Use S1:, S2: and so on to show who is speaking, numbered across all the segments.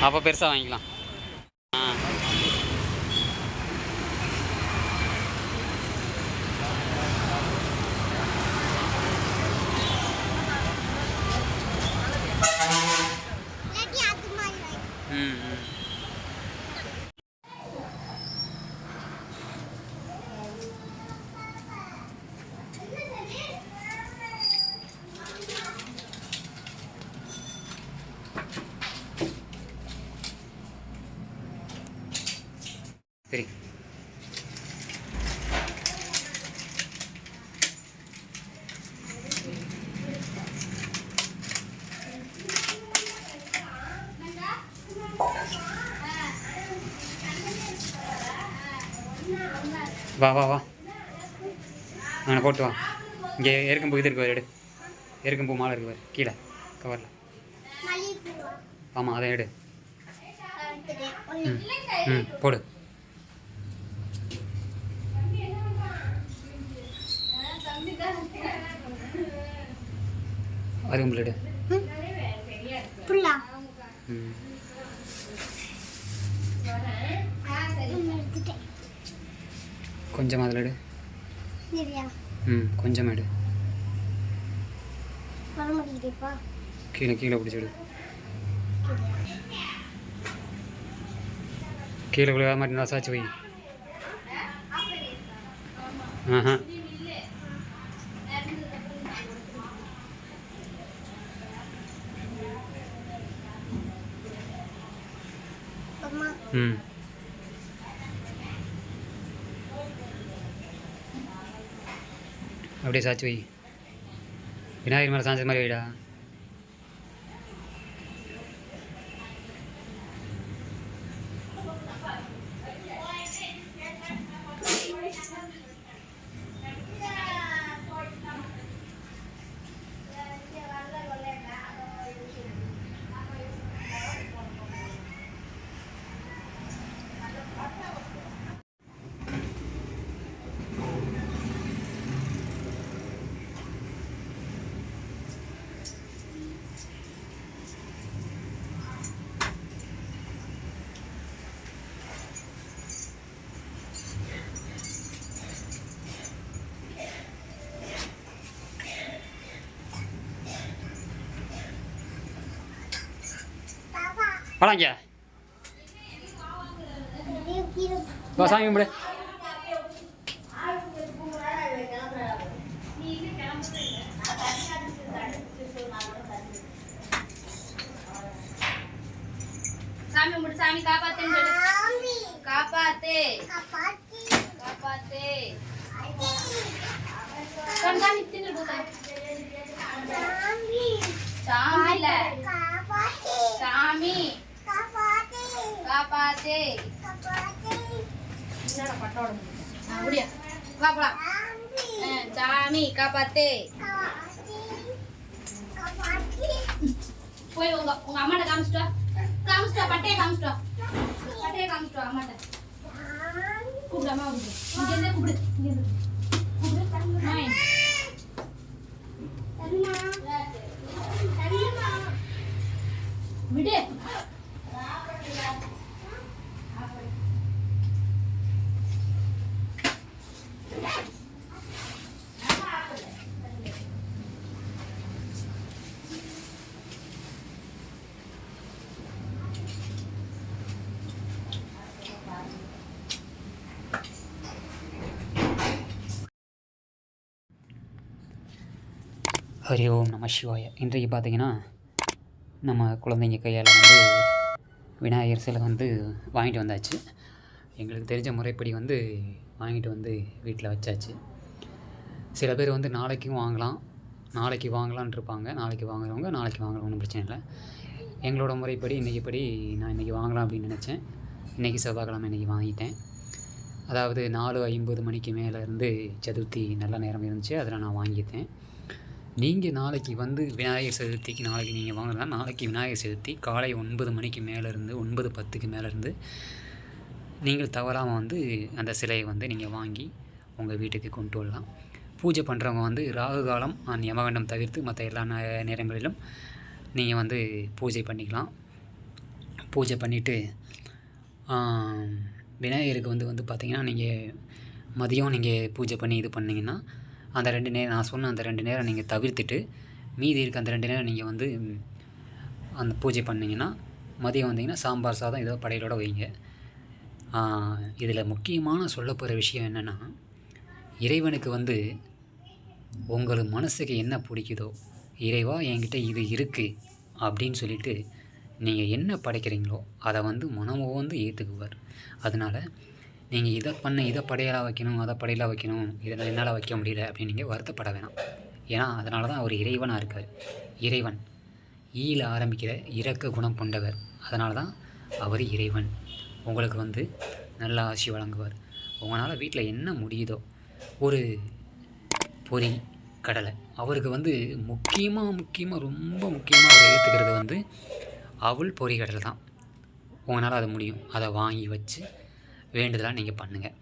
S1: அப்போ பெருசாக வாங்கிக்கலாம் ஆ
S2: இல்லாட்டி அது மாதிரி வாங்கி
S1: ம் ம் சரி வா வா வா. அங்கே போட்டு வா. இங்கே எருக்கம்பூ இது இருக்கு எடு. எருக்கம்பூ மாலை இருக்கு பாரு கீழே கவரில் ஆமாம் அதை எடு. ம் ம் போடு.
S2: புல்லா.
S1: ம். கொஞ்சம் அதில் எடு. ம் கொஞ்சம் எடு. கீழே கீழே பிடிச்சி எடு கீழே விழுகாத மாதிரி நல்லா சாச்சு வை. ஆஹா. ம். அப்படியே சாச்சு வை. விநாயகர் மேலே சாஞ்சது மாதிரி வைடா.
S2: கீழே
S1: வா சாமி கும்பிடு.
S3: சாமி கும்பிடு சாமி காப்பாத்துன்னு சொல்லு. காப்பாத்து.
S2: காப்பாத்தி.
S3: தின்னு சாமி.
S2: சாமி.
S3: சாமி இல்ல
S2: காப்பாத்தி
S3: சாமி
S2: காப்பாத்தி
S3: காப்பாத்து
S2: காப்பாத்தி
S3: என்னடா பட்டோட அப்படியா? வா போலாம்.
S2: சாமி
S3: காப்பாத்து. போய் உங்க உங்க அம்மாட்ட காமிச்சிட்டா காமிச்சிட்டா பட்டைய காமிச்சிட்டா பட்டைய காமிச்சிட்டா அம்மாட்ட. கூப்பிடு அம்மா கூப்பிடு. இங்க இருந்தே கூப்பிடு. இங்க இருந்து கூப்பிடு விடு.
S1: ஹரி ஓம் நம சிவாய. இன்றைக்கு பார்த்தீங்கன்னா நம்ம குழந்தைங்க கையால் வந்து விநாயகர் சிலை வந்து வாங்கிட்டு வந்தாச்சு. எங்களுக்கு தெரிஞ்ச முறைப்படி வந்து வாங்கிட்டு வந்து வீட்டில் வச்சாச்சு. சில பேர் வந்து நாளைக்கும் வாங்கலாம் நாளைக்கு வாங்கலான்ட்ருப்பாங்க நாளைக்கு வாங்குறவங்க நாளைக்கு வாங்கலாம் ஒன்றும் பிரச்சனை இல்லை. எங்களோட முறைப்படி இன்றைக்கி படி நான் இன்றைக்கி வாங்கலாம் அப்படின்னு நினச்சேன். இன்றைக்கி செவ்வாய்க்கிழமை இன்றைக்கி வாங்கிட்டேன். அதாவது நாலு ஐம்பது மணிக்கு மேலே இருந்து சதுர்த்தி நல்ல நேரம் இருந்துச்சு. அதில் நான் வாங்கிட்டேன். நீங்கள் நாளைக்கு வந்து விநாயகர் சதுர்த்திக்கு நாளைக்கு நீங்கள் வாங்கலாம் நாளைக்கு விநாயகர் சதுர்த்தி காலை ஒன்பது மணிக்கு மேலேருந்து ஒன்பது பத்துக்கு மேலேருந்து நீங்கள் தவறாமல் வந்து அந்த சிலையை வந்து நீங்கள் வாங்கி உங்கள் வீட்டுக்கு கொண்டு வரலாம். பூஜை பண்ணுறவங்க வந்து ராகு காலம் அண்ட் யமகண்டம் தவிர்த்து மற்ற எல்லா நே- நேரங்களிலும் நீங்கள் வந்து பூஜை பண்ணிக்கலாம். பூஜை பண்ணிவிட்டு விநாயகருக்கு வந்து வந்து பார்த்திங்கன்னா நீங்கள் மதியம் நீங்கள் பூஜை பண்ணி இது பண்ணிங்கன்னா அந்த ரெண்டு நேரம் நான் சொன்ன அந்த ரெண்டு நேரம் நீங்கள் தவிர்த்துட்டு மீதி இருக்க அந்த ரெண்டு நேரம் நீங்கள் வந்து அந்த பூஜை பண்ணிங்கன்னா மதியம் வந்தீங்கன்னா சாம்பார் சாதம் ஏதோ படையலோடு வைங்க. இதில் முக்கியமான சொல்ல போகிற விஷயம் என்னென்னா இறைவனுக்கு வந்து உங்கள் மனசுக்கு என்ன பிடிக்குதோ இறைவா என்கிட்ட இது இருக்குது அப்படின்னு சொல்லிட்டு நீங்கள் என்ன படைக்கிறீங்களோ அதை வந்து மனமோ வந்து ஏற்றுக்குவார் அதனால் நீங்கள் இதை பண்ண இதை படையலாக வைக்கணும் அதை படையலாக வைக்கணும் இதை என்னால் வைக்க முடியல அப்படின்னு நீங்கள் வருத்தப்பட வேணாம். ஏன்னா அதனால தான் அவர் இறைவனாக இருக்கார். இறைவன். ஈயில் ஆரம்பிக்கிற இறக்க குணம் கொண்டவர். அதனால தான் அவர் இறைவன். உங்களுக்கு வந்து நல்ல ஆசி வழங்குவார். உங்களால் வீட்டில் என்ன முடியுதோ ஒரு பொறி கடலை அவருக்கு வந்து முக்கியமாக முக்கியமாக ரொம்ப முக்கியமாக அவர் ஏற்றுக்கிறது வந்து அவள் பொறி கடலை தான் உங்களால் அது முடியும். அதை வாங்கி வச்சு வேண்டுதலாக நீங்கள் பண்ணுங்கள்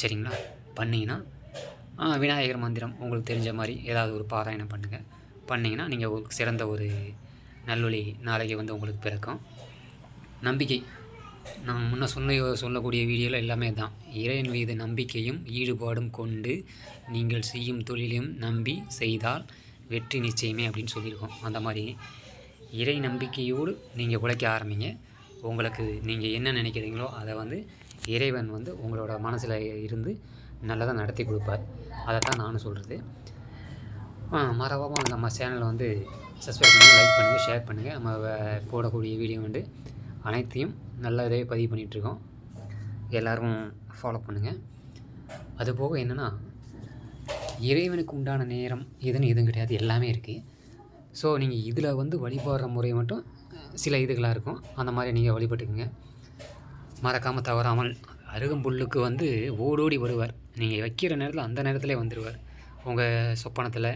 S1: சரிங்களா? பண்ணிங்கன்னா விநாயகர் மந்திரம் உங்களுக்கு தெரிஞ்ச மாதிரி ஏதாவது ஒரு பாராயணம் பண்ணுங்கள் பண்ணிங்கன்னா நீங்கள் ஒரு சிறந்த ஒரு நல்லொழி நாளைக்கு வந்து உங்களுக்கு பிறக்கும். நம்பிக்கை நான் முன்ன சொன்ன சொல்லக்கூடிய வீடியோவில் எல்லாமே தான் இறைவன் மீது நம்பிக்கையும் ஈடுபாடும் கொண்டு நீங்கள் செய்யும் தொழிலையும் நம்பி செய்தால் வெற்றி நிச்சயமே அப்படின்னு சொல்லியிருக்கோம். அந்த மாதிரி இறை நம்பிக்கையோடு நீங்கள் உழைக்க ஆரம்பிங்க. உங்களுக்கு நீங்கள் என்ன நினைக்கிறீங்களோ அதை வந்து இறைவன் வந்து உங்களோட மனசில் இருந்து நல்லதாக நடத்தி கொடுப்பார். அதை தான் நானும் சொல்கிறது மறவாமல் நம்ம சேனலை வந்து சப்ஸ்கிரைப் பண்ணுங்கள் லைக் பண்ணுங்கள் ஷேர் பண்ணுங்கள் நம்ம போடக்கூடிய வீடியோ வந்து அனைத்தையும் நல்லதே பதிவு பண்ணிகிட்ருக்கோம் எல்லோரும் ஃபாலோ பண்ணுங்கள் அதுபோக என்னென்னா இறைவனுக்கு உண்டான நேரம் எதுன்னு எதுவும் கிடையாது. எல்லாமே இருக்குது ஸோ நீங்கள் இதில் வந்து வழிபடுற முறை மட்டும் சில இதுகளாக இருக்கும். அந்த மாதிரி நீங்கள் வழிபட்டுக்குங்க. மறக்காமல் தவறாமல் அருகம்புல்லுக்கு வந்து ஓடோடி வருவார். நீங்கள் வைக்கிற நேரத்தில் அந்த நேரத்தில் வந்துடுவார் உங்கள் சொப்பனத்தில்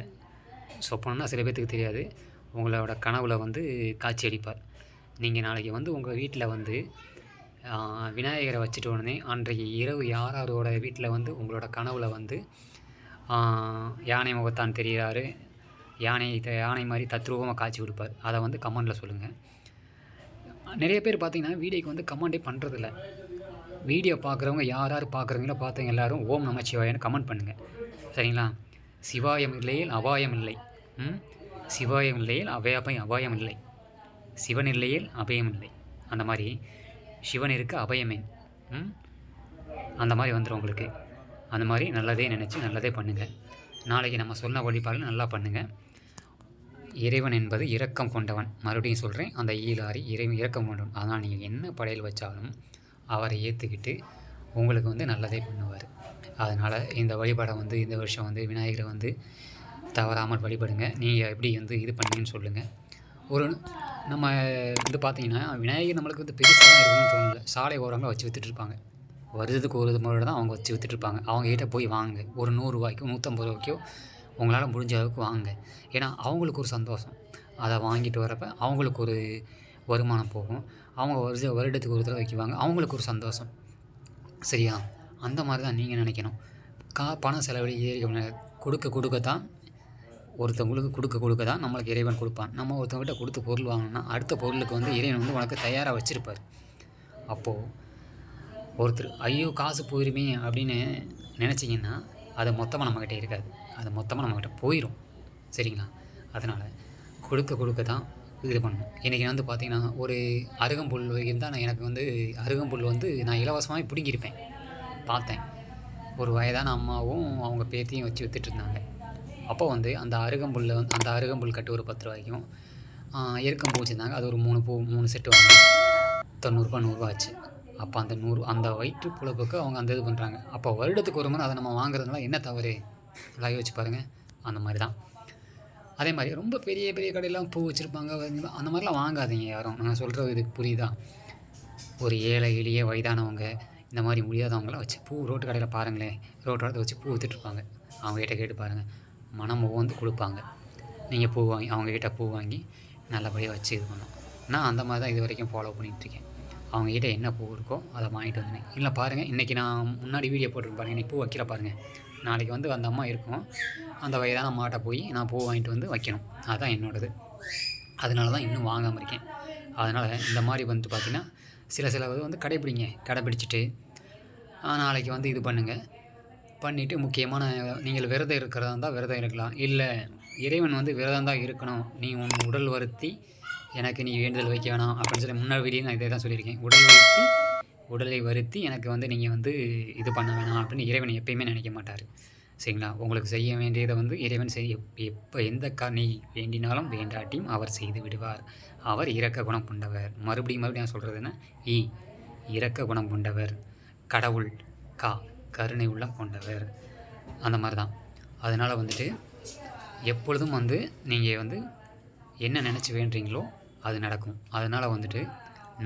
S1: சொப்பனம்னா சில பேர்த்துக்கு தெரியாது. உங்களோட கனவில் வந்து காட்சி அடிப்பார். நீங்கள் நாளைக்கு வந்து உங்கள் வீட்டில் வந்து விநாயகரை வச்சுட்டு உடனே அன்றைக்கு இரவு யாரோட வீட்டில் வந்து உங்களோட கனவில் வந்து யானை முகத்தான் தெரிகிறாரு யானை த- யானை மாதிரி தத்ரூபமாக காட்சி கொடுப்பார். அதை வந்து கமெண்டில் சொல்லுங்கள் நிறைய பேர் பார்த்தீங்கன்னா வீடியோக்கு வந்து கமெண்டே பண்ணுறதில்ல வீடியோ பார்க்குறவங்க யார் யார் பார்க்குறவங்களோ பார்த்தவங்க எல்லாரும் ஓம் நமச்சிவாயன்னு கமெண்ட் பண்ணுங்கள் சரிங்களா? சிவாயம் இல்லையில் அபாயம் இல்லை. ம்? சிவாயம் இல்லையில் அபயம் அபாயம் இல்லை. சிவன் இல்லையில் அபயம் இல்லை. அந்த மாதிரி சிவன் இருக்க அபயமே ம்? அந்த மாதிரி வந்துடும் உங்களுக்கு. அந்த மாதிரி நல்லதே நினச்சி நல்லதே பண்ணுங்கள் நாளைக்கு நம்ம சொன்ன வழிபாடு நல்லா பண்ணுங்கள் இறைவன் என்பது இரக்கம் கொண்டவன். மறுபடியும் சொல்கிறேன் அந்த ஈலாரி இறைவன் இரக்கம் கொண்டவன். அதனால் நீங்கள் என்ன படையல் வச்சாலும் அவரை ஏற்றுக்கிட்டு உங்களுக்கு வந்து நல்லதே பண்ணுவார். அதனால் இந்த வழிபாடை வந்து இந்த வருஷம் வந்து விநாயகரை வந்து தவறாமல் வழிபடுங்க. நீங்கள் எப்படி வந்து இது பண்ணீங்கன்னு சொல்லுங்கள் ஒரு நம்ம வந்து பார்த்தீங்கன்னா விநாயகர் நம்மளுக்கு வந்து பெருசாக தான் இருக்கணும்னு தோணல. சாலை ஓரங்களில் வச்சு வித்துட்ருப்பாங்க. வருதுக்கு வருஷத்துக்கு ஒரு முறை தான் அவங்க வச்சு வித்துட்ருப்பாங்க. அவங்ககிட்ட அவங்க போய் வாங்க ஒரு நூறுரூவாய்க்கோ நூற்றம்பது ரூபாய்க்கோ உங்களால் முடிஞ்ச அளவுக்கு வாங்க ஏன்னா அவங்களுக்கு ஒரு சந்தோஷம். அதை வாங்கிட்டு வரப்ப அவங்களுக்கு ஒரு வருமானம் போகும். அவங்க வருஷ வருடத்துக்கு ஒரு தடவை வைக்குவாங்க அவங்களுக்கு ஒரு சந்தோஷம். சரியா? அந்த மாதிரி தான் நீங்கள் நினைக்கணும். கா பணம் செலவழி ஏறி கொடுக்க கொடுக்க தான் ஒருத்தவங்களுக்கு கொடுக்க கொடுக்க தான் நம்மளுக்கு இறைவன் கொடுப்பான். நம்ம ஒருத்தவங்கிட்ட கொடுத்து பொருள் வாங்கினோம்னா அடுத்த பொருளுக்கு வந்து இறைவன் வந்து உனக்கு தயாராக வச்சுருப்பார். அப்போது ஒருத்தர் ஐயோ காசு போயிருமே அப்படின்னு நினச்சிங்கன்னா அது மொத்தமாக நம்மக்கிட்ட இருக்காது. அது மொத்தமாக நம்மக்கிட்ட போயிடும் சரிங்களா? அதனால் கொடுக்க கொடுக்க தான் இது பண்ணணும். இன்றைக்கி வந்து பார்த்திங்கன்னா ஒரு அருகம்புல் இருந்தால் நான் எனக்கு வந்து அருகம்புல் வந்து நான் இலவசமாகவே பிடுங்கியிருப்பேன். பார்த்தேன். ஒரு வயதான அம்மாவும் அவங்க பேத்தியும் வச்சு வித்துட்டு இருந்தாங்க. அப்போ வந்து அந்த அருகம்புல்ல வந்து அந்த அருகம்புல் கட்டு ஒரு பத்து ரூபாய்க்கும் ஆஹ், எருக்கம்பூ வச்சுருந்தாங்க. அது ஒரு மூணு பூ மூணு செட்டு வாங்க தொண்ணூறுபா நூறுரூவா ஆச்சு. அப்போ அந்த நூறு அந்த வயிற்று புழப்புக்கு அவங்க அந்த இது பண்ணுறாங்க அப்போ வருடத்துக்கு ஒரு முறை அதை நம்ம வாங்குறதுனால என்ன தவறு? நல்லா யோசிச்சு பாருங்கள் அந்த மாதிரி தான் அதே மாதிரி ரொம்ப பெரிய பெரிய கடையெல்லாம் பூ வச்சுருப்பாங்க. அந்த மாதிரிலாம் வாங்காதீங்க யாரும். நான் சொல்கிறது இது புரியுதா? ஒரு ஏழை எளிய வயதானவங்க இந்த மாதிரி முடியாதவங்களாம் வச்சு பூ ரோட்டு கடையில் பாருங்களேன் ரோட்டோட வச்சு பூ விற்றுட்ருப்பாங்க அவங்ககிட்ட கேட்டு பாருங்கள் மனம் வந்து கொடுப்பாங்க. நீங்கள் பூ வாங்கி அவங்கக்கிட்ட பூ வாங்கி நல்லபடியாக வச்சு இது பண்ணோம் நான் அந்த மாதிரி தான் இது வரைக்கும் ஃபாலோ பண்ணிகிட்ருக்கேன் அவங்ககிட்ட என்ன பூ இருக்கோ அதை வாங்கிட்டு வந்தேன். இல்லை பாருங்கள் இன்றைக்கி நான் முன்னாடி வீடியோ போட்டிருப்பேன் இன்றைக்கி பூ வைக்கிற பாருங்கள் நாளைக்கு வந்து அந்த அம்மா இருக்கும். அந்த வயதான மாட்டை போய் நான் பூ வாங்கிட்டு வந்து வைக்கணும். அதுதான் என்னோடது. அதனால தான் இன்னும் வாங்காமல் இருக்கேன். அதனால் இந்த மாதிரி வந்து பார்த்திங்கன்னா சில சில இது வந்து கடைப்பிடிங்க. கடைப்பிடிச்சிட்டு நாளைக்கு வந்து இது பண்ணுங்கள் பண்ணிவிட்டு முக்கியமான நீங்கள் விரதம் இருக்கிறதா இருந்தால் விரதம் இருக்கலாம். இல்லை இறைவன் வந்து விரதம் தான் இருக்கணும். நீ உன் உடல் வருத்தி எனக்கு நீ வேண்டுதல் வைக்க வேணாம் அப்படின்னு சொல்லி முன்னாள் வீடியோ நான் இதை தான் சொல்லியிருக்கேன். உடல் வருத்தி உடலை வருத்தி எனக்கு வந்து நீங்கள் வந்து இது பண்ண வேணாம் அப்படின்னு இறைவன் எப்பயுமே நினைக்க மாட்டார். சரிங்களா? உங்களுக்கு செய்ய வேண்டியதை வந்து இறைவன் செய்ய எப்போ எந்த கா நீ வேண்டினாலும் வேண்டாட்டியும் அவர் செய்து விடுவார். அவர் இறக்க குணம் கொண்டவர். மறுபடியும் மறுபடியும் நான் சொல்கிறதுன்னா இ ஈ குணம் கொண்டவர். கடவுள் கா கருணை உள்ளம் கொண்டவர். அந்த மாதிரி தான் அதனால் வந்துட்டு எப்பொழுதும் வந்து நீங்கள் வந்து என்ன நினச்சி வேண்டுறீங்களோ அது நடக்கும். அதனால் வந்துட்டு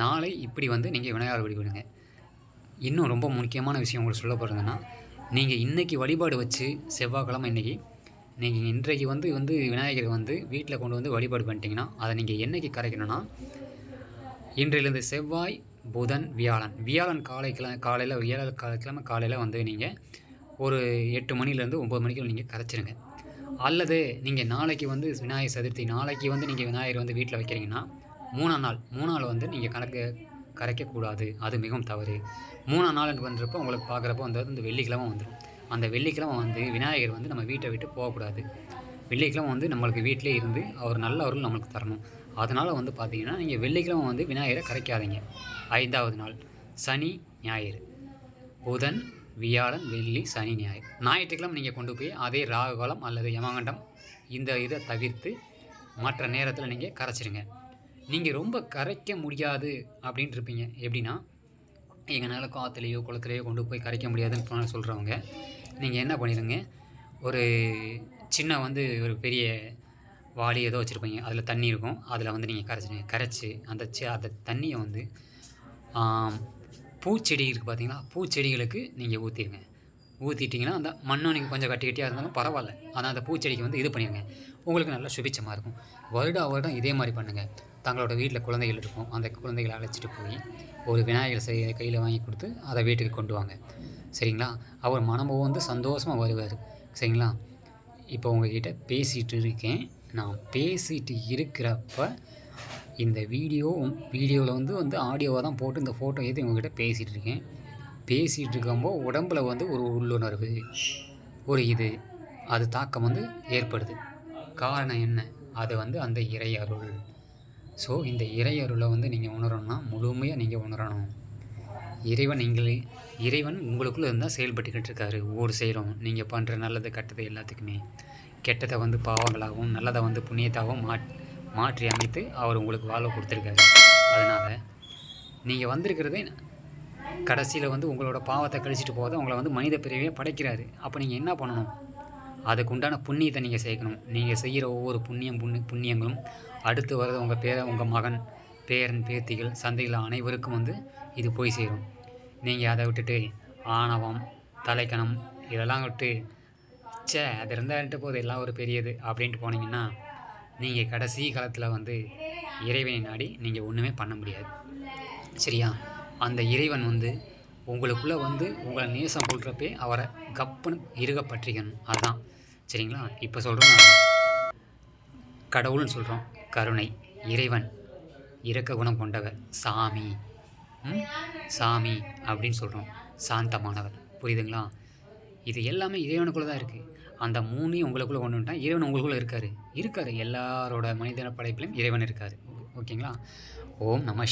S1: நாளை இப்படி வந்து நீங்கள் விநாயகர் வழிபடுங்க. இன்னும் ரொம்ப முக்கியமான விஷயம் உங்களுக்கு சொல்ல போகிறதுன்னா நீங்கள் இன்றைக்கி வழிபாடு வச்சு செவ்வாய்க்கிழமை இன்றைக்கி நீங்கள் இன்றைக்கு வந்து வந்து விநாயகரை வந்து வீட்டில் கொண்டு வந்து வழிபாடு பண்ணிட்டீங்கன்னா அதை நீங்கள் என்னைக்கு கரைக்கணும்னா இன்றையிலிருந்து செவ்வாய் புதன் வியாழன். வியாழன் காலை கிழ காலையில் வியாழ காலை கிழமை காலையில் வந்து நீங்கள் ஒரு எட்டு மணிலேருந்து ஒம்பது மணிக்கு நீங்கள் கரைச்சிருங்க. அல்லது நீங்கள் நாளைக்கு வந்து விநாயகர் சதுர்த்தி நாளைக்கு வந்து நீங்கள் விநாயகர் வந்து வீட்டில் வைக்கிறீங்கன்னா மூணாம் நாள் மூணாம் நாள் வந்து நீங்கள் கணக்கு கரைக்கக்கூடாது. அது மிகவும் தவறு. மூணாம் நாள் பண்ணுறப்போ உங்களுக்கு பார்க்குறப்போ வந்து இந்த வெள்ளிக்கிழமை வந்துடும் அந்த வெள்ளிக்கிழமை வந்து விநாயகர் வந்து நம்ம வீட்டை விட்டு போகக்கூடாது. வெள்ளிக்கிழமை வந்து நம்மளுக்கு வீட்டிலே இருந்து அவர் நல்ல அருள் நம்மளுக்கு தரணும். அதனால் வந்து பார்த்தீங்கன்னா நீங்கள் வெள்ளிக்கிழமை வந்து விநாயகரை கரைக்காதீங்க. ஐந்தாவது நாள் சனி ஞாயிறு. புதன் வியாழன் வெள்ளி சனி ஞாயிறு. ஞாயிற்றுக்கிழமை நீங்கள் கொண்டு போய் அதே ராகுகாலம் அல்லது யமகண்டம் இந்த இதை தவிர்த்து மற்ற நேரத்தில் நீங்கள் கரைச்சிருங்க. நீங்கள் ரொம்ப கரைக்க முடியாது அப்படின்ட்டு இருப்பீங்க எப்படின்னா எங்களால் காற்றுலையோ குளத்துலையோ கொண்டு போய் கரைக்க முடியாதுன்னு சொல்கிறவங்க நீங்கள் என்ன பண்ணிடுங்க ஒரு சின்ன வந்து ஒரு பெரிய வாளி ஏதோ வச்சுருப்பீங்க. அதில் தண்ணி இருக்கும். அதில் வந்து நீங்கள் கரைச்சிடுங்க கரைச்சி அந்த சி அந்த தண்ணியை வந்து பூச்செடி இருக்குது பார்த்தீங்களா? பூச்செடிகளுக்கு நீங்கள் ஊற்றிடுங்க ஊற்றிட்டிங்கன்னா அந்த மண்ணும் நீங்கள் கொஞ்சம் கட்டி கட்டியாக இருந்தாலும் பரவாயில்ல. ஆனால் அந்த பூச்செடிக்கு வந்து இது பண்ணிடுங்க. உங்களுக்கு நல்லா சுபிச்சமாக இருக்கும். வருடா வருடம் இதே மாதிரி பண்ணுங்கள் தங்களோட வீட்டில் குழந்தைகள் இருக்கும். அந்த குழந்தைகளை அழைச்சிட்டு போய் ஒரு விநாயகர் செய்ய கையில் வாங்கி கொடுத்து அதை வீட்டுக்கு கொண்டு வாங்க. சரிங்களா? அவர் மனமும் வந்து சந்தோஷமாக வருவார். சரிங்களா? இப்போ உங்ககிட்ட பேசிகிட்டு இருக்கேன். நான் பேசிகிட்டு இருக்கிறப்ப இந்த வீடியோ வீடியோவில் வந்து வந்து ஆடியோவாக தான் போட்டு இந்த ஃபோட்டோ ஏற்றி உங்ககிட்ட பேசிகிட்டு இருக்கேன். பேசிகிட்டு இருக்கும்போது உடம்பில் வந்து ஒரு உள்ளுணர்வு ஒரு இது அது தாக்கம் வந்து ஏற்படுது. காரணம் என்ன? அது வந்து அந்த இறை அருள். ஸோ இந்த இறை அருளை வந்து நீங்கள் உணரணும்னா முழுமையாக நீங்கள் உணரணும். இறைவன் நீங்கள் இறைவன் உங்களுக்குள்ளே இருந்தால் செயல்பட்டுக்கிட்டு இருக்காரு. ஒவ்வொரு செயலும் நீங்கள் பண்ணுற நல்லது கெட்டது எல்லாத்துக்குமே. கெட்டதை வந்து பாவங்களாகவும் நல்லதை வந்து புண்ணியத்தாகவும் மாட் மாற்றி அமைத்து அவர் உங்களுக்கு வாழ்வை கொடுத்துருக்காரு. அதனால் நீங்கள் வந்திருக்கிறதே கடைசியில் வந்து உங்களோட பாவத்தை கழிச்சிட்டு போக உங்களை வந்து மனித பிறவியை படைக்கிறாரு. அப்போ நீங்கள் என்ன பண்ணணும்? அதுக்கு உண்டான புண்ணியத்தை நீங்கள் சேர்க்கணும். நீங்கள் செய்கிற ஒவ்வொரு புண்ணியம் புண்ணி புண்ணியங்களும் அடுத்து வர்றது உங்கள் பேர உங்கள் மகன் பேரன் பேத்திகள் சந்தையில் அனைவருக்கும் வந்து இது போய் சேரும். நீங்கள் அதை விட்டுட்டு ஆணவம் தலைக்கணம் இதெல்லாம் விட்டு ச்சே அது இருந்தால் போது எல்லாம் ஒரு பெரியது அப்படின்ட்டு போனீங்கன்னா நீங்கள் கடைசி காலத்தில் வந்து இறைவனை நாடி நீங்கள் ஒன்றுமே பண்ண முடியாது. சரியா? அந்த இறைவன் வந்து உங்களுக்குள்ளே வந்து உங்களை நேசம் கொள்கிறப்பே அவரை கப்புன்னு இருக பற்றிக்கணும். அதுதான் சரிங்களா? இப்போ சொல்கிறோம் கடவுள்னு சொல்கிறோம் கருணை. இறைவன். இறக்க குணம் கொண்டவர். சாமி. சாமி அப்படின்னு சொல்கிறோம் சாந்தமானவர். புரியுதுங்களா? இது எல்லாமே இறைவனுக்குள்ளே தான் இருக்குது அந்த மூணையும் உங்களுக்குள்ளே கொண்டு வந்துட்டா இறைவன் உங்களுக்குள்ளே இருக்கார். இருக்கார். எல்லாரோட மனிதன படைப்பிலையும் இறைவன் இருக்கார். ஓகேங்களா? ஓம் நம